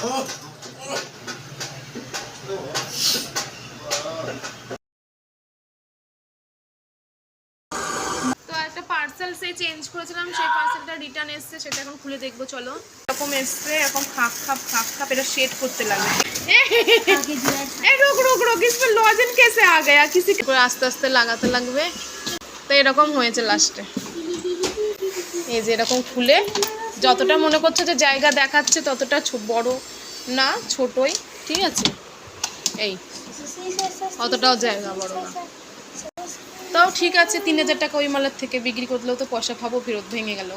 তো একটা পার্সেল সে চেঞ্জ করেছিলাম, সেই পার্সেলটা রিটার্ন এসছে, সেটা এখন খুলে দেখব, চলো। এরকম এসছে এখন খাপ খাপ খাপ খাপ, এটা শেড করতে লাগবে রোক রোক রোক ইসমে লজেন কেসে আ গয়া কিসি আস্তে আস্তে লাগাতে লাগবে। তো এরকম হয়েছে লাস্টে এই যে এরকম খুলে যতটা মনে করছ যে জায়গা দেখাচ্ছে ততটা বড় না, ছোটই। ঠিক আছে? এই। অতটাও জায়গা বড় না। তাও ঠিক আছে, তিন হাজার টাকা ওই মালার থেকে বিক্রি করলেও তো পয়সা খাব ফেরত ভেঙে গেল।